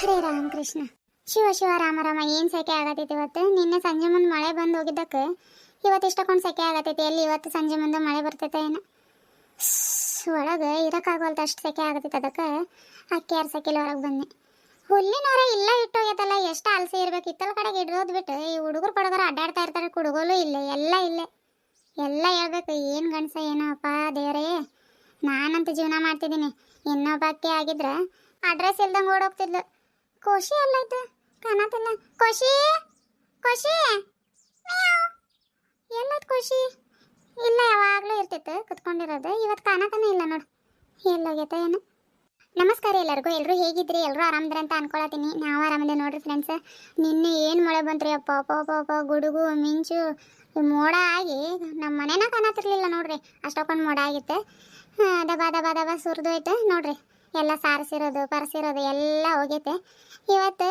ಹರೇ ರಾಮಕೃಷ್ಣ. ಶಿವ ಶಿವ ರಾಮ ರಾಮ, ಏನು ಸೆಕೆ ಆಗತೈತಿ ಇವತ್ತು? ನಿನ್ನೆ ಸಂಜೆ ಮುಂದೆ ಮಳೆ ಬಂದು ಹೋಗಿದ್ದಕ್ಕೆ. ಇವತ್ತು ಇಷ್ಟಕೊಂಡು ಸೆಕೆ ಆಗತೈತಿ. ಎಲ್ಲಿ ಇವತ್ತು ಸಂಜೆ ಮುಂದೆ ಮಳೆ ಬರ್ತೈತೆ ಏನೋ? ಒಳಗೆ ಇರೋಕ್ಕಾಗವಲ್ತು ಅಷ್ಟು ಸೆಕೆ ಆಗತೈತಿ ಅದಕ್ಕೆ. ಅಕ್ಕಿ ಆರು ಸೆಕೆಲಿ ಹೊರಗೆ ಬಂದೆ. ಹುಲ್ಲಿನವರೇ ಇಲ್ಲ ಇಟ್ಟೋಗ್ಯತಲ್ಲ ಎಷ್ಟು ಅಲಸಿ ಇರ್ಬೇಕು. ಇತ್ತಲ ಕಡೆಗೆ ಇಡೋದು ಬಿಟ್ಟು ಈ ಹುಡುಗರು ಪಡೋದ್ರ ಅಡ್ಡಾಡ್ತಾ ಇರ್ತಾರೆ, ಕುಡುಗೋಲು ಇಲ್ಲ, ಎಲ್ಲ ಇಲ್ಲೇ. ಎಲ್ಲ ಹೇಳ್ಬೇಕು, ಏನು ಗಣಸ ಏನೋಪ್ಪ ದೇವರೇ. ನಾನಂತೂ ಜೀವನ ಮಾಡ್ತಿದ್ದೀನಿ. ಇನ್ನೊಬ್ಬ ಅಕ್ಕಿ ಆಗಿದ್ರೆ ಅಡ್ರೆಸ್ ಇಲ್ದಂಗೆ ಓಡೋಗ್ತಿದ್ಲು. ಖುಷಿ ಅಲ್ಲೈತೆ ಕಾಣತಿಲ್ಲ ಖುಷಿ? ಖುಷಿ? ಎಲ್ಲದ ಖುಷಿ? ಇಲ್ಲ, ಯಾವಾಗಲೂ ಇರ್ತಿತ್ತು ಕುತ್ಕೊಂಡಿರೋದು. ಇವತ್ತು ಕಾಣತಾನೆ ಇಲ್ಲ ನೋಡು. ಎಲ್ಲೋಗ್ಯತ ಏನು? ನಮಸ್ಕಾರ ಎಲ್ಲರಿಗೂ. ಎಲ್ಲರೂ ಹೇಗಿದ್ರಿ? ಎಲ್ಲರೂ ಆರಾಮದ್ರ ಅಂತ ಅನ್ಕೊಳತೀನಿ ನಾವು ಆರಾಮದೆ ನೋಡ್ರಿ ಫ್ರೆಂಡ್ಸ್ ನಿನ್ನೆ ಏನು ಮಳೆ ಬಂತ್ರಿ ಅಪ್ಪ ಅಪ್ಪ ಅಪ್ಪ ಗುಡುಗು, ಮಿಂಚು, ಮೋಡ ಆಗಿ ನಮ್ಮ ಮನೆನ ಕಾಣತಿರ್ಲಿಲ್ಲ ನೋಡ್ರಿ. ಅಷ್ಟೊಂದು ಮೋಡ ಆಗಿತ್ತು. ದಬಾ ದಬಾ, ದಬ ಸುರಿದೋಯ್ತು ನೋಡ್ರಿ. ಎಲ್ಲ ಸಾರಿಸಿರೋದು ಪರ್ಸಿರೋದು ಎಲ್ಲ ಹೋಗೈತೆ. ಇವತ್ತು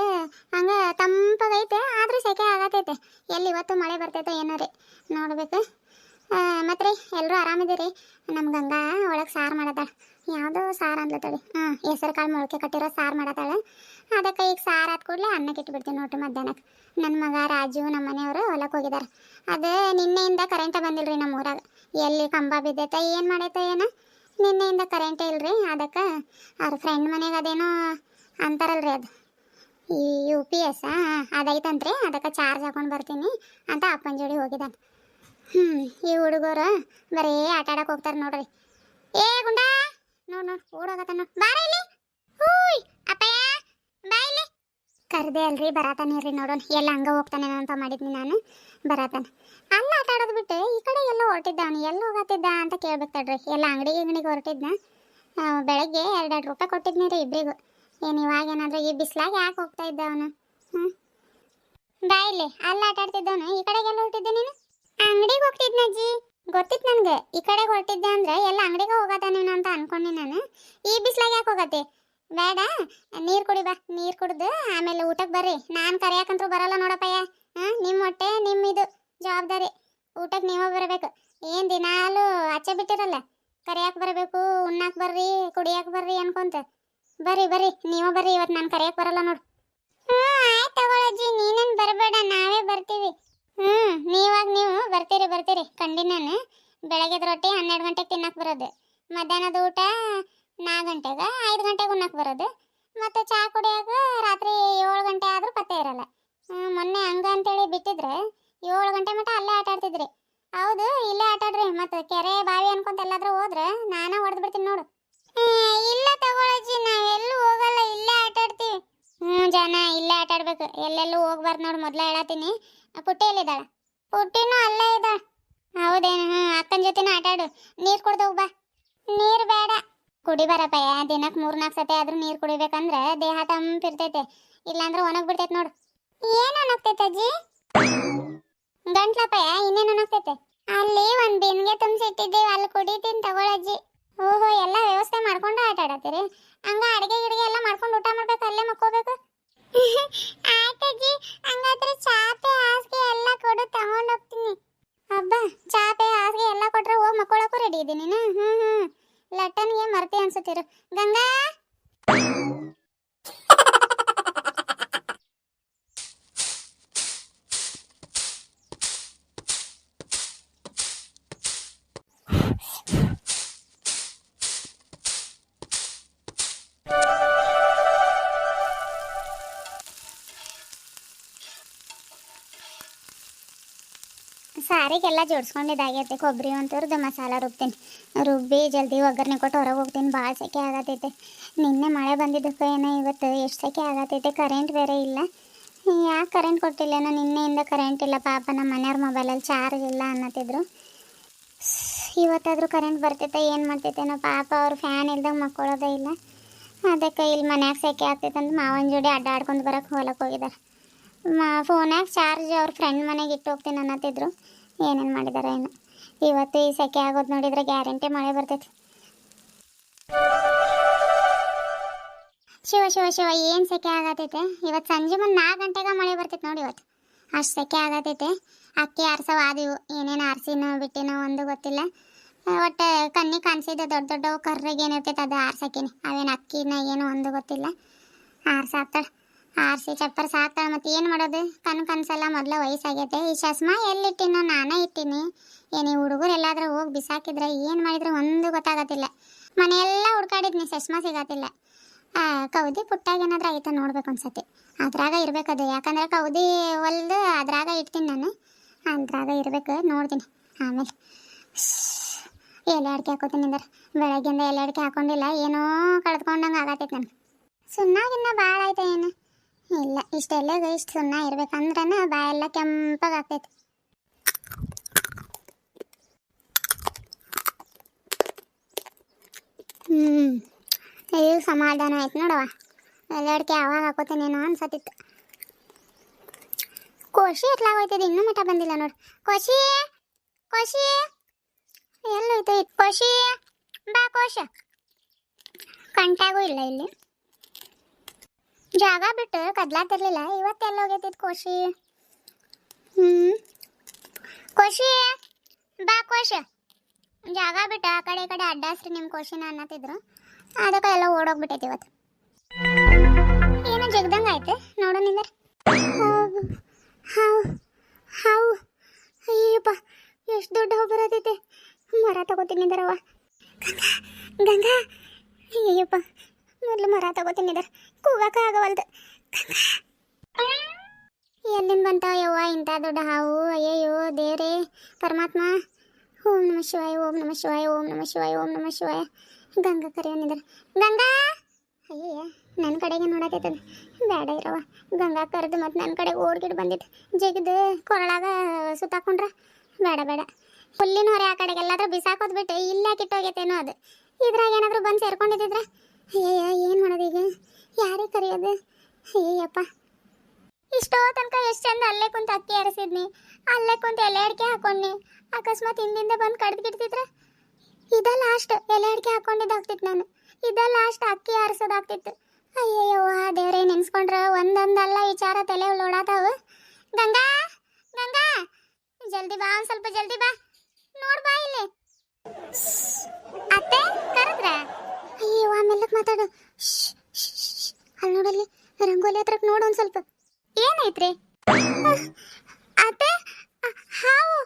ಹಂಗೆ ತಂಪಾಗೈತೆ, ಆದರೂ ಸೆಕೆ ಆಗತೈತೆ. ಎಲ್ಲಿ ಇವತ್ತು ಮಳೆ ಬರ್ತೈತೆ ಏನೋ ರೀ, ನೋಡ್ಬೇಕು. ಮತ್ತು ರೀ ಎಲ್ಲರೂ ಆರಾಮಿದ್ದೀರಿ? ನಮ್ಮ ಗಂಗಾ ಒಳಗೆ ಸಾರು ಮಾಡತ್ತಾಳೆ ಯಾವುದೋ ಸಾರು ಅನ್ಲತ್ತಡಿ ಹಾಂ, ಹೆಸರು ಕಾಳು ಮೊಳಕೆ ಕಟ್ಟಿರೋ ಸಾರು ಮಾಡತ್ತಾಳೆ ಅದಕ್ಕೆ ಈಗ ಸಾರು ಆದ ಕೂಡಲೇ ಅನ್ನಕ್ಕೆ ಇಟ್ಬಿಡ್ತೀನಿ ನೋಡ್ರಿ ಮಧ್ಯಾಹ್ನಕ್ಕೆ ನನ್ನ ಮಗ ರಾಜು ನಮ್ಮ ಮನೆಯವರು ಹೊಲಕ್ಕೆ ಹೋಗಿದ್ದಾರೆ ಅದೇ ನಿನ್ನೆಯಿಂದ ಕರೆಂಟ ಬಂದಿಲ್ಲ ರೀ ನಮ್ಮ ಊರಾಗ. ಎಲ್ಲಿ ಕಂಬ ಬಿದ್ದೈತೆ, ಏನು ಮಾಡೈತೆ ಏನೋ. ನಿನ್ನೆಯಿಂದ ಕರೆಂಟೇ ಇಲ್ರಿ, ಅದಕ್ಕೆ ಅವ್ರ ಫ್ರೆಂಡ್ ಮನೆಗೆ ಅದೇನೋ ಅಂತಾರಲ್ರಿ ಅದು. ಈ ಯು ಪಿ ಎಸ್ ಅದೈತಂತ್ರಿ, ಅದಕ್ಕೆ ಚಾರ್ಜ್ ಹಾಕೊಂಡು ಬರ್ತೀನಿ ಅಂತ ಅಪ್ಪನ ಜೋಡಿ ಹೋಗಿದ್ದಾನೆ ಹ್ಞೂ ಈ ಹುಡುಗರು ಬರೀ ಆಟ ಆಡಕ್ಕೆ ಹೋಗ್ತಾರೆ ನೋಡ್ರಿ. ಏ ಗುಂಡ, ನೋಡಿ ನೋಡಿ, ಓಡೋಗತ್ತ ನೋಡ್. ಬಾರ ಇಲ್ಲಿ. ಹೂಯ್, ಅಪ್ಪಯ್ಯ, ಬಾ ಇಲ್ಲಿ. ಕರ್ದೆ ಅಲ್ರಿ ಬರಾತಾನೆ ರೀ ನೋಡೋಣ. ಎಲ್ಲ ಹಂಗ ಹೋಗ್ತಾನೆ ಅಂತ ಮಾಡಿದ್ನಿ ನಾನು, ಬರತಾನೆ. ಅಲ್ಲ ಆಡೋದು ಬಿಟ್ಟು ಈ ಕಡೆ ಎಲ್ಲ ಹೊರಟಿದ್ದ ಅವನು ಎಲ್ಲಿ ಹೋಗತ್ತಿದ್ದ ಅಂತ ಕೇಳ್ಬೇಕು ತಡ್ರಿ. ಎಲ್ಲ ಅಂಗಡಿ ಅಂಗಡಿಗೆ ಹೊರಟಿದ್ನ. ಆ, ಬೆಳಗ್ಗೆ ಎರಡೆರಡು ರೂಪಾಯಿ ಕೊಟ್ಟಿದ್ನಿ ರೀ ಇಬ್ಬರಿಗೂ ಏನು ಇವಾಗ ಏನಾದರೂ ಈ ಬಿಸ್ಲಾಗ ಯಾಕೆ ಹೋಗ್ತಾ ಇದ್ದ ಅವನು? ಹ್ಞೂ ಬಾ ಇಲ್ಲಿ ಅಲ್ಲಿ ಆಟ ಆಡ್ತಿದ್ದವನು. ಈ ಕಡೆಗೆಲ್ಲ ಹೊರಟಿದ್ದೆ ನೀನು? ಅಂಗಡಿಗೆ ಹೋಗ್ತಿದ್ನ ಅಜ್ಜಿ. ಗೊತ್ತಿತ್ತು ನನಗೆ. ಈ ಕಡೆಗೆ ಹೊರಟಿದ್ದೆ ಅಂದ್ರೆ ಎಲ್ಲ ಅಂಗಡಿಗೆ ಹೋಗತ್ತ ನೀನು ಅಂತ ಅನ್ಕೊಂಡೆ ನಾನು. ಈ ಬಿಸ್ಲಾಗ ಯಾಕೆ ಹೋಗತ್ತೆ? ಬೇಡ ನೀರು ಕುಡಿ ಬಾ ನೀರು ಕುಡ್ದು ಆಮೇಲೆ ಊಟಕ್ಕೆ ಬರ್ರಿ. ನಾನು ಕರೆಯಾಕಂತೂ ಬರಲ್ಲ ನೋಡಪ್ಪಯ್ಯ ಹಾಂ ನಿಮ್ಮ ಹೊಟ್ಟೆ ನಿಮ್ಮ ಇದು ಜವಾಬ್ದಾರಿ ಊಟಕ್ಕೆ ನೀವೇ ಬರಬೇಕು ಏನು ದಿನಾಲು ಆಚೆ ಬಿಟ್ಟಿರಲ್ಲ ಕರಿಯಾಕೆ ಬರಬೇಕು ಉಣ್ಣಾಕ್ ಬರ್ರಿ ಕುಡಿಯಾಕ ಅನ್ಕೊಂತ ಬರ್ರಿ ಬರ್ರಿ. ನೀವ ಬರ್ರಿ ಇವತ್ತು ನಾನು ಕರಿಯಕ್ಕೆ ಬರಲ್ಲ ನೋಡು. ಹ್ಞೂ ಆಯ್ತು ತಗೊಳಜ್ಜಿ ನೀನೇನು ಬರಬೇಡ, ನಾವೇ ಬರ್ತೀವಿ. ಹ್ಞೂ ನೀವಾಗ ನೀವು ಬರ್ತೀರಿ ಬರ್ತೀರಿ. ಕಂಡಿ ನಾನು ಬೆಳಗ್ಗೆದ ರೊಟ್ಟಿ, ಹನ್ನೆರಡು ಗಂಟೆಗೆ ತಿನ್ನಕ್ಕೆ ಬರೋದು. ಮಧ್ಯಾಹ್ನದ ಊಟ, ನಾಲ್ಕು ಗಂಟೆಗೆ, ಐದು ಗಂಟೆಗೆ ಉಣ್ಣಕ್ಕೆ ಬರೋದು. ಮತ್ತು ಚಹಾ ಕುಡಿಯೋಕೆ ರಾತ್ರಿ ಏಳು ಗಂಟೆ ಆದರೂ ಪತ್ತೆ ಇರಲ್ಲ. ಮೊನ್ನೆ ಹಂಗ ಅಂತೇಳಿ ಬಿಟ್ಟಿದ್ರೆ ಏಳು ಗಂಟೆ ಮಟ್ಟ ಅಲ್ಲೇ ಆಟ ಆಡ್ತಿದ್ರಿ. ಹೌದು, ಇಲ್ಲೇ ಆಟಾಡ್ರಿ ಮತ್ತು ಕೆರೆ ಬಾವಿ ಅನ್ಕೊಂತ ಎಲ್ಲಾದರೂ ಹೋದ್ರೆ ನಾನೇ ಹೊಡೆದು ಬಿಡ್ತೀನಿ ನೋಡು. ಇಲ್ಲ ತಗೊಳಜ್ಜಿ, ನಾವೆಲ್ಲೂ ಹೋಗಲ್ಲ, ಇಲ್ಲೇ ಆಟ ಆಡ್ತೀವಿ. ಹ್ಞೂ ಜನ, ಇಲ್ಲೇ ಆಟ ಆಡ್ಬೇಕು. ಎಲ್ಲೆಲ್ಲೂ ಹೋಗ್ಬಾರ್ದು ನೋಡಿ, ಮೊದಲೇ ಹೇಳತ್ತೀನಿ. ಪುಟ್ಟಿ ಎಲ್ಲಿದ್ದಾಳೆ? ಪುಟ್ಟಿನೂ ಅಲ್ಲೇ ಇದ್ದಾಳೆ. ಹೌದೇನು? ಹ್ಞೂ, ಅಕ್ಕನ ಜೊತೆನೂ ಆಟ ಆಡು. ನೀರು ಕುಡ್ದು ಹೋಗ್ ಬಾ. ನೀರು ಬೇಡ. ಕುಡಿ ಬರಪ್ಪಯ್ಯ ದಿನಕ್ಕೆ ಮೂರು ನಾಲ್ಕು ಸತಿ ಆದರೂ ನೀರು ಕುಡಿಬೇಕಂದ್ರೆ ದೇಹ ತಂಪಿರ್ತೈತೆ ಇಲ್ಲಾಂದ್ರೆ ಒಣಗ್ಬಿಡ್ತೈತೆ ನೋಡು. ಏನು ಒಣಗ್ತೈತೆ ಅಜ್ಜಿ? ಗಂಟ್ಲಪ್ಪಯ್ಯ ಇನ್ನೇನು ಒಣಗ್ತೈತೆ? ಅಲ್ಲಿ ಒಂದು ಬಿನ್ಗೆ ತುಂಬಿಸಿಟ್ಟಿದ್ದೀವಿ, ಅಲ್ಲಿ ಕುಡಿತೀನಿ ತಗೊಳಜ್ಜಿ. ಓಹೋ, ಎಲ್ಲ ವ್ಯವಸ್ಥೆ ಮಾಡ್ಕೊಂಡು ಆಟ ಆಡತ್ತೀರಿ? ಹಂಗ ಅಡಿಗೆ ಗಿಡಿಗೆ ಎಲ್ಲ ಮಾಡ್ಕೊಂಡು ಊಟ ಮಾಡ್ಬೇಕು, ಅಲ್ಲೇ ಮಕ್ಕೋಬೇಕು? ಆಯ್ತಜ್ಜಿ, ಹಂಗಾದ್ರೆ ಚಾಪೆ, ಹಾಸಿಗೆ ಎಲ್ಲ ಕೊಡು, ತಗೊಂಡು ಹೋಗ್ತೀನಿ. ಹಬ್ಬ ಚಾಪೆ, ಹಾಸಿಗೆ ಎಲ್ಲ ಕೊಟ್ರೆ ಹೋಗಿ ಮಕ್ಕೊಳಕ್ಕೂ ರೆಡಿ ಇದ್ದೀನಿ ಹ್ಞೂ ಹ್ಞೂ ಲಟ್ಟನ್ಗೆ ಮರ್ತಿ ಅನ್ಸುತ್ತೀರು ಸಾರಿಗೆಲ್ಲ ಜೋಡಿಸ್ಕೊಂಡಿದ್ದಾಗೈತೆ ಕೊಬ್ಬರಿ ಒಂಥರದ್ದು ಮಸಾಲ ರುಬ್ತೀನಿ. ರುಬ್ಬಿ ಜಲ್ದಿ ಒಗ್ಗರಣೆ ಕೊಟ್ಟು ಹೊರಗೆ ಹೋಗ್ತೀನಿ. ಭಾಳ ಸೆಕೆ ಆಗತೈತೆ. ನಿನ್ನೆ ಮಳೆ ಬಂದಿದ್ದಕ್ಕೆ ಏನೋ ಇವತ್ತು ಎಷ್ಟು ಸೆಕೆ ಆಗತೈತೆ ಕರೆಂಟ್ ಬೇರೆ ಇಲ್ಲ. ಯಾಕೆ ಕರೆಂಟ್ ಕೊಟ್ಟಿಲ್ಲೇನೋ ನಿನ್ನೆಯಿಂದ ಕರೆಂಟ್ ಇಲ್ಲ. ಪಾಪ ನಮ್ಮ ಮನೆಯವ್ರ ಮೊಬೈಲಲ್ಲಿ ಚಾರ್ಜ್ ಇಲ್ಲ ಅನ್ನತ್ತಿದ್ರು. ಇವತ್ತಾದರೂ ಕರೆಂಟ್ ಬರ್ತೈತೆ, ಏನು ಮಾಡ್ತೈತೇನೋ ಪಾಪ ಅವ್ರು ಫ್ಯಾನ್ ಇಲ್ದಂಗೆ ಮಕ್ಕೊಳ್ಳೋದೇ ಇಲ್ಲ. ಅದಕ್ಕೆ ಇಲ್ಲಿ ಮನ್ಯಾಗ ಸೆಕೆ ಆಗ್ತೈತೆ ಅಂತ ಮಾವನ ಜೋಡಿ ಅಡ್ಡಾಡ್ಕೊಂಡು ಬರೋಕೆ ಹೊಲಕ್ಕೆ ಹೋಗಿದ್ದಾರೆ ಮಾ ಫೋನಾಗ ಚಾರ್ಜ್ ಅವ್ರ ಫ್ರೆಂಡ್ ಮನೆಗೆ ಇಟ್ಟು ಹೋಗ್ತೀನಿ ಅನ್ನತ್ತಿದ್ರು. ಏನೇನು ಮಾಡಿದಾರೆ ಏನು. ಇವತ್ತು ಈ ಸೆಕೆ ಆಗೋದು ನೋಡಿದ್ರೆ ಗ್ಯಾರಂಟಿ ಮಳೆ ಬರ್ತೈತಿ. ಶಿವ ಶಿವ ಶಿವ, ಏನು ಸೆಕೆ ಆಗತೈತೆ? ಇವತ್ತು ಸಂಜೆ ಮುಂದೆ ನಾಲ್ಕು ಗಂಟೆಗೆ ಮಳೆ ಬರ್ತೈತೆ ನೋಡಿ ಇವತ್ತು. ಅಷ್ಟು ಸೆಕೆ ಆಗತೈತೆ. ಅಕ್ಕಿ ಆರ್ಸವ್ ಆದಿವು ಏನೇನು ಆರ್ಸಿನೋ, ಬಿಟ್ಟಿನೋ ಒಂದು ಗೊತ್ತಿಲ್ಲ. ಒಟ್ಟು ಕಣ್ಣಿಗೆ ಕಾಣಿಸಿದ ದೊಡ್ಡ ದೊಡ್ಡ ಕರ್ರಿಗೆ ಏನಿರ್ತೈತೆ ಅದು ಆರ್ಸಕ್ಕೇನೆ ಅವೇನು ಅಕ್ಕಿನ ಏನು ಒಂದು ಗೊತ್ತಿಲ್ಲ. ಆರ್ಸಾಕ್ತಾಳೆ ಆರ್ಸಿ ಚಪ್ಪರ್ ಸಾಕ್ತಾಳೆ ಮತ್ತೆ ಏನು ಮಾಡೋದು? ಕಣ್ ಕನ್ಸಲ್ಲ ಮೊದ್ಲ ವಯಸ್ಸಾಗೈತೆ. ಈ ಚಸ್ಮಾ ಎಲ್ಲಿಟ್ಟಿನೋ ನಾನೇ ಇಟ್ಟಿನಿ. ಏನಿ ಹುಡುಗರು ಎಲ್ಲಾದ್ರೂ ಹೋಗಿ ಬಿಸಾಕಿದ್ರೆ ಏನು ಮಾಡಿದ್ರೆ ಒಂದು ಗೊತ್ತಾಗತ್ತಿಲ್ಲ. ಮನೆಯೆಲ್ಲ ಹುಡ್ಕಾಡಿದ್ನಿ, ಚಸ್ಮಾ ಸಿಗತ್ತಿಲ್ಲ ಕೌದಿ ಪುಟ್ಟಾಗ ಏನಾದ್ರೂ ಐತೆ ನೋಡ್ಬೇಕು ಅನ್ಸತಿ ಅದ್ರಾಗ ಇರ್ಬೇಕದು ಯಾಕಂದ್ರೆ ಕೌದಿ ಒಲ್ದು ಅದ್ರಾಗ ಇಡ್ತೀನಿ ನಾನು. ಅದ್ರಾಗ ಇರ್ಬೇಕು, ನೋಡ್ತೀನಿ. ಆಮೇಲೆ ಎಲೆ ಅಡಿಕೆ ಹಾಕೋತೀನಿ ಅಂದ್ರೆ. ಬೆಳಗ್ಗೆಯಿಂದ ಎಲೆ ಅಡಿಕೆ ಹಾಕೊಂಡಿಲ್ಲ, ಏನೋ ಕಳೆದ್ಕೊಂಡಂಗೆ ಆಗತ್ತೈತೆ ನಾನು ಸುಣ್ಣಾಗಿನ್ನ ಭಾಳ ಆಯ್ತು ಏನು ಇಲ್ಲ, ಇಷ್ಟೆಲ್ಲ ಇಷ್ಟು ಸುಣ್ಣ ಇರ್ಬೇಕಂದ್ರನ ಬಾಯೆಲ್ಲ ಕೆಂಪಗಾಗ್ತೈತೆ. ಹ್ಞೂ ಇದು ಸಮಾಧಾನ ಆಯ್ತು ನೋಡವ ಎಲ್ಲಡ್ಕೆ ಯಾವಾಗ ಹಾಕೋತೇನೇನೋ ಅನ್ಸತ್ತಿತ್ತು. ಕೋಶಿ ಎಟ್ಲಾಗೋಯ್ತದೆ ಇನ್ನೂ ಮಠ ಬಂದಿಲ್ಲ ನೋಡಿ. ಕೋಶಿ ಕೋಶಿ. ಎಲ್ಲೋಯ್ತು ಕೋಶಿ. ಬಾ ಕೋಶ. ಕಂಟಾಗೂ ಇಲ್ಲ ಇಲ್ಲಿ. ಜಾಗ ಬಿಟ್ಟು ಕದ್ಲಾತಿರ್ಲಿಲ್ಲ. ಇವತ್ತೆಲ್ಲ ಹೋಗೈತಿದ್ ಕೋಶಿ? ಹ್ಮ್. ಕೋಶಿ, ಬಾ ಕೋಶ. ಜಾಗ ಬಿಟ್ಟು, ಆ ಕಡೆ ಈ ಕಡೆ ಅಡ್ಡಾಸ್ರಿ ನಿಮ್ಮ ಕೋಶಿನ ಅನ್ನತ್ತಿದ್ರು. ಅದಕ್ಕೆ ಎಲ್ಲ ಓಡೋಗ್ಬಿಟ್ಟೈತಿ ಇವತ್ತು. ಏನೋ ಜಗದಂಗ ಆಯ್ತು? ನೋಡೋ ನಿಂದರ್ ಹಾವು ಹಾವು ಅಯ್ಯಪ್ಪ, ಎಷ್ಟು ದೊಡ್ಡ ಹೋಗಿ ಬರತೈತೆ ಮರ ತಗೋತೀನಿ ನಿಂದರವ್ವ ಗಂಗಾ ಅಯ್ಯಪ್ಪ ಮೊದಲು ಮರ ತಗೋತೀನಿ ಕೂಗಕ್ಕ ಆಗವಲ್ದು ಎಲ್ಲಿಂದ ಬಂತಾವ ಯವ್ವ ಇಂಥ ದೊಡ್ಡ ಹಾವು? ಅಯ್ಯಯ್ಯೋ, ದೇವ್ರೇ, ಪರಮಾತ್ಮ. ಓಂ ನಮ ಶಿವಾಯ, ಓಂ ನಮ ಶಿವಾಯ, ಓಂ ನಮ ಶಿವಾಯ, ಓಂ ನಮ ಶಿವಾಯ. ಗಂಗಾ ಕರೆಯೋನಿದ್ದಾರೆ ಗಂಗಾ! ಅಯ್ಯಯ್ಯ ನನ್ನ ಕಡೆಗೆ ನೋಡಕೈತದ. ಬೇಡ ಇರವ ಗಂಗಾ ಕರೆದು ಮತ್ತು ನನ್ನ ಕಡೆ ಓಡ್ಗಿಡ್ ಬಂದಿತ್ತು. ಜಗಿದು ಕೊರಳಾಗ ಸುತ್ತಾಕೊಂಡ್ರ. ಬೇಡ ಬೇಡ. ಹುಲ್ಲಿನ ಹೊರೆ ಆ ಕಡೆಗೆ ಎಲ್ಲಾದ್ರೂ ಬಿಸಾಕೋದ್ ಬಿಟ್ಟು ಇಲ್ಲೇ ಕಿಟ್ಟೋಗೈತೇನೋ ಅದು. ಇದ್ರಾಗ ಏನಾದರೂ ಬಂದು ಸೇರ್ಕೊಂಡಿದ್ದಿದ್ರೆ? ಅಯ್ಯಯ್ಯ, ಏನು ಮಾಡೋದು ಈಗ? ಯಾರಿಗೆ ಕರೆಯೋದು? ಅಯ್ಯಪ್ಪ ಇಷ್ಟೋ ತನಕ ಎಷ್ಟು ಚಂದ ಅಲ್ಲೇ ಕುಂತ ಅಕ್ಕಿ ಅರಸಿದ್ನಿ. ಅಲ್ಲೇ ಕುಂತ ಎಲೆ ಅಡಿಕೆ ಹಾಕೊಂಡ್ನಿ. ಅಕಸ್ಮಾತ್ ಹಿಂದಿಂದ ಬಂದು ಕಡ್ದು ಕಿಡ್ತಿದ್ರ ಇದ ಲಾಸ್ಟ್ ಎಲೆ ಅಡಿಕೆ ಹಾಕೊಂಡಿದ್ದಾಗ್ತಿತ್ತು ನಾನು. ಇದ ಲಾಸ್ಟ್ ಅಕ್ಕಿ ಹಾರಿಸೋದಾಗ್ತಿತ್ತು ಅಯ್ಯಯ್ಯೋ, ಆ ದೇವ್ರೇ ನೆನ್ಸ್ಕೊಂಡ್ರ ಒಂದೊಂದಲ್ಲ ವಿಚಾರ ತಲೆ ಓಡಾತಾವ. ಗಂಗಾ ಗಂಗಾ, ಜಲ್ದಿ ಬಾ, ಒಂದು ಸ್ವಲ್ಪ ಜಲ್ದಿ ಬಾ. ನೋಡ್ ಬಾ ಇಲ್ಲಿ. ಅತ್ತೆ, ಕರೆದ್ರ? ಅಯ್ಯೋ ಆಮೇಲೆ ಮಾತಾಡು. ಅಲ್ಲಿ ನೋಡಲ್ಲಿ ರಂಗೋಲಿ ಹತ್ರ ನೋಡು ಒಂದ್ ಸ್ವಲ್ಪ. ಏನೈತ್ರಿ ಅತ್ತೆ ಹಾವು.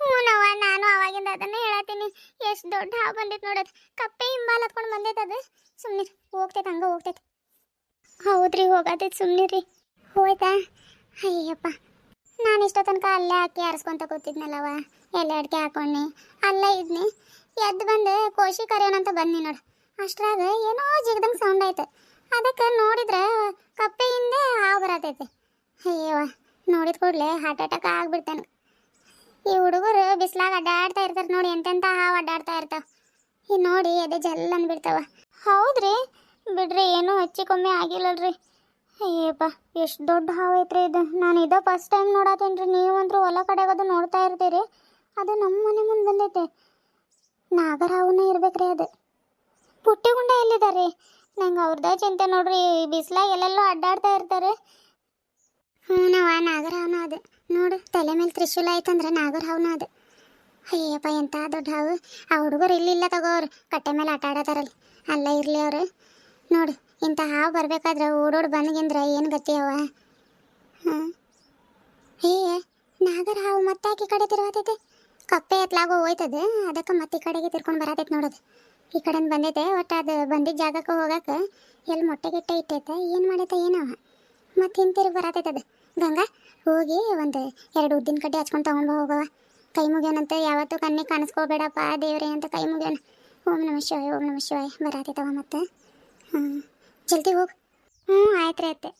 ಹ್ಞೂನವ್ವ ನಾನು ಅವಾಗಿಂದ ಅದನ್ನ ಹೇಳತ್ತೀನಿ. ಎಷ್ಟು ದೊಡ್ಡ ಹಾವು ಬಂದಿತ್ತು ನೋಡೋದು ಕಪ್ಪೆ ಹಿಂಬಾಲ್ ಹತ್ಕೊಂಡು ಬಂದೈತೆ ಅದು. ಸುಮ್ಮನೆ ಹೋಗ್ತೈತೆ, ಹಂಗೆ ಹೋಗ್ತೈತೆ. ಹೌದ್ರಿ, ಹೋಗತೈತೆ ಸುಮ್ಮನೆ ಹೋಯ್ತಾ? ಅಯ್ಯಪ್ಪ ನಾನು ಇಷ್ಟೋ ತನಕ ಅಲ್ಲೇ ಅಕ್ಕಿ ಆರಿಸ್ಕೊಂತ ಕೂತಿದ್ನಲ್ಲವ ಎಲ್ಲ ಅಡಿಕೆ ಹಾಕೊಂಡಿ ಅಲ್ಲ ಇದ್ನಿ. ಎದ್ದು ಬಂದು ಕೋಶಿ ಕರೆಯೋಣಂತ ಬಂದ್ನಿ ನೋಡು. ಅಷ್ಟ್ರಾಗ ಏನೋ ಜಿಗ್ದಂಗೆ ಸೌಂಡ್ ಆಯ್ತು. ಅದಕ್ಕೆ ನೋಡಿದ್ರೆ ಕಪ್ಪೆಯಿಂದ ಹಾವು ಬರತೈತೆ. ಅಯ್ಯೋ ನೋಡಿದ ಕೂಡಲೇ ಹಾರ್ಟ್ ಅಟ್ಯಾಕ್ ಆಗ್ಬಿಡ್ತಾನೆ. ಈ ಹುಡುಗರು ಬಿಸಿಲಾಗ ಅಡ್ಡಾಡ್ತಾ ಇರ್ತಾರೆ ನೋಡಿ ಎಂತೆಂಥ ಹಾವು ಅಡ್ಡಾಡ್ತಾ ಇರ್ತಾವ. ಈ ನೋಡಿ ಎದೆ ಜಲ್ ಅಂದ್ಬಿಡ್ತಾವ. ಹೌದ್ರಿ, ಬಿಡ್ರಿ, ಏನೂ ಹೆಚ್ಚಿಕೊಮ್ಮೆ ಆಗಿಲ್ಲಲ್ರಿ. ಅಯ್ಯಪ್ಪ, ಎಷ್ಟು ದೊಡ್ಡ ಹಾವು ಐತ್ರಿ ಇದು. ನಾನು ಇದ ಫಸ್ಟ್ ಟೈಮ್ ನೋಡತ್ತೇನೆ ರೀ ನೀವಂತರೂ ಹೊಲ ಕಡೆಗದು ನೋಡ್ತಾ ಇರ್ತೀರಿ. ಅದು ನಮ್ಮ ಮನೆ ಮುಂದೆ ಬಂದೈತೆ. ನಾಗರಾವುನೇ ಇರ್ಬೇಕ್ರಿ ಅದು. ಪುಟ್ಟಿಗುಂಡ ಎಲ್ಲಿದ್ದಾರೆ ನಂಗೆ ಅವ್ರದ್ದೇ ಚಿಂತೆ ನೋಡ್ರಿ ಬಿಸಿಲಾಗ ಎಲ್ಲೆಲ್ಲೋ ಅಡ್ಡಾಡ್ತಾ ಇರ್ತಾರೆ. ಹ್ಞೂನವ ನಾಗರಹಾವನ ಅದು. ನೋಡು, ತಲೆ ಮೇಲೆ ತ್ರಿಶೂಲ ಐತಂದ್ರೆ ನಾಗರಹಾವನ ಅದು. ಅಯ್ಯಪ್ಪ ಎಂಥ ದೊಡ್ಡ ಹಾವು. ಆ ಹುಡುಗರು ಇಲ್ಲಿಲ್ಲ ತಗೋರು, ಕಟ್ಟೆ ಮೇಲೆ ಆಟ ಆಡತಾರಲ್ಲ. ಅಲ್ಲ ಇರಲಿ ಅವರು. ನೋಡು, ಇಂಥ ಹಾವು ಬರಬೇಕಾದ್ರೆ ಓಡೋಡ್ ಬಂದ್ಗಿಂದ್ರೆ ಏನು ಗತಿ ಅವ? ಹಾಂ ಏ ನಾಗರ ಹಾವು ಮತ್ತೆ ಆಕಿ ಕಡೆ ತಿರುಗತೈತೆ ಕಪ್ಪೆ ಎತ್ಲಾಗೋ ಹೋಯ್ತದೆ, ಅದಕ್ಕೆ ಮತ್ತೆ ಈ ಕಡೆಗೆ ತಿರ್ಕೊಂಡು ಬರತೈತೆ ನೋಡೋದು. ಈ ಕಡೆಯಿಂದ ಬಂದೈತೆ, ಒಟ್ಟು ಅದು ಬಂದಿದ್ದ ಜಾಗಕ್ಕೆ ಹೋಗಕ್ಕೆ ಎಲ್ಲಿ ಮೊಟ್ಟೆ ಗಿಟ್ಟೆ ಇಟ್ಟೈತೆ, ಏನು ಮಾಡೈತೆ ಏನೋ. ಮತ್ತೆ ಹಿಂತಿರುಗಿ ಬರತೈತೆ ಅದು. ಗಂಗಾ, ಹೋಗಿ ಒಂದು ಎರಡು ಉದ್ದಿನ ಕಡ್ಡಿ ಹಚ್ಕೊಂಡು ತಗೊಂಡು ಹೋಗವ ಕೈ ಮುಗಿಯೋನಂತ ಯಾವತ್ತೂ ಕಣ್ಣಿಗೆ ಕಾಣಿಸ್ಕೋಬೇಡಪ್ಪ, ದೇವ್ರೆ ಅಂತ ಕೈ ಮುಗಿಯೋಣ ಓಂ ನಮ ಶಿವಾಯ, ಓಂ ನಮ ಶಿವಾಯ. ಬರತೈತವ ಮತ್ತೆ. ಹ್ಞೂ ಜಲ್ದಿ ಹೋಗು. ಹ್ಞೂ ಆಯ್ತು ರೀ ಅತ್ತೆ.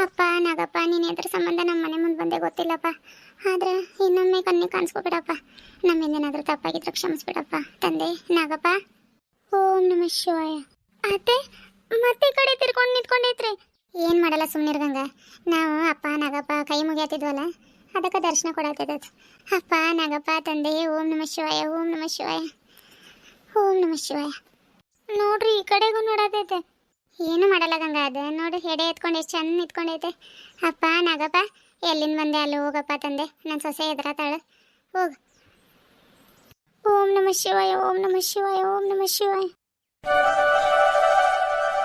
ಅಪ್ಪ, ನಾಗಪ್ಪ, ನೀನು ಎದ್ರ ಸಂಬಂಧ ನಮ್ಮ ಮನೆ ಮುಂದೆ ಬಂದೆ ಗೊತ್ತಿಲ್ಲಪ್ಪ. ಆದ್ರೆ ಇನ್ನೊಮ್ಮೆ ಕಣ್ಣಿ ಕಾಣಿಸ್ಕೊಬಿಡಪ್ಪ. ನಮ್ಮಿಂದೇನಾದ್ರೂ ತಪ್ಪಾಗಿದ್ರೆ ಕ್ಷಮಿಸ್ಬಿಡಪ್ಪ. ತಂದೆ, ನಾಗಪ್ಪ. ಓಂ ನಮ ಶಿವಾಯ. ಅತ್ತೆ, ಮತ್ತೆ ಕಡೆ ತಿರ್ಕೊಂಡು ನಿಂತ್ಕೊಂಡೈತ್ರಿ ಏನು ಮಾಡಲ್ಲ ಸುಮ್ಮನೆ ಗಂಗ ನಾವು ಅಪ್ಪ, ನಾಗಪ್ಪ ಕೈ ಮುಗಿಯತ್ತಿದ್ವಲ್ಲ, ಅದಕ್ಕೆ ದರ್ಶನ ಕೊಡತ್ತಿದ್ದ ಅಪ್ಪ, ನಾಗಪ್ಪ, ತಂದೆ, ಓಂ ನಮ ಶಿವಾಯ, ಓಂ ನಮ ಶಿವಾಯ. ಓಂ ನಮ ಶಿವಾಯ. ನೋಡ್ರಿ, ಈ ಕಡೆಗೂ ನೋಡತೈತೆ ಏನು ಮಾಡಲ್ಲ ಗಂಗ, ಅದು ನೋಡು ಹೆಡೆ ಎತ್ಕೊಂಡು ಎಷ್ಟು ಚಂದ ನಿಂತ್ಕೊಂಡೈತೆ. ಅಪ್ಪ, ನಾಗಪ್ಪ, ಎಲ್ಲಿಂದ ಬಂದೆ, ಅಲ್ಲಿ ಹೋಗಪ್ಪ ತಂದೆ. ನನ್ನ ಸೊಸೆ ಎದುರತಾಳು ಹೋಗು. ಓಂ ನಮ ಶಿವಾಯ, ಓಂ ನಮ ಶಿವಾಯ, ಓಂ ನಮ ಶಿವಾಯ.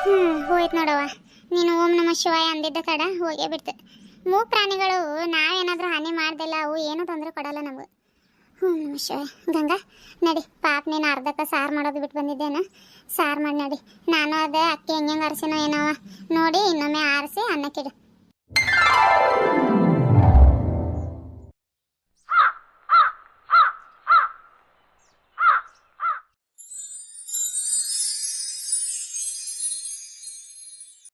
ಹ್ಞೂ ಹೋಯ್ತು ನೋಡವ್ವ. ನೀನು ಓಂ ನಮ ಶಿವಾಯ ಅಂದಿದ್ದ ತಡ ಹೋಗೇ ಬಿಡ್ತು. ಮೂ ಪ್ರಾಣಿಗಳು, ನಾವೇನಾದರೂ ಹಾನಿ ಮಾಡ್ದಿಲ್ಲ, ಅವು ಏನೂ ತೊಂದರೆ ಕೊಡಲ್ಲ ನಮಗೆ. ಹ್ಞೂ ಗಂಗಾ, ನಡಿ. ಪಾಪ ನೀನು ಅರ್ಧಕ್ಕೆ ಸಾರು ಮಾಡೋದು ಬಿಟ್ಟು ಬಂದಿದ್ದೇನ? ಸಾರು ಮಾಡಿ, ನಡಿ. ನಾನು ಅದೇ ಅಕ್ಕಿ ಹೆಂಗೆ ಅರ್ಸಿನ ಏನವ ನೋಡಿ, ಇನ್ನೊಮ್ಮೆ ಆರಿಸಿ, ಅನ್ನಕ್ಕಿಡು.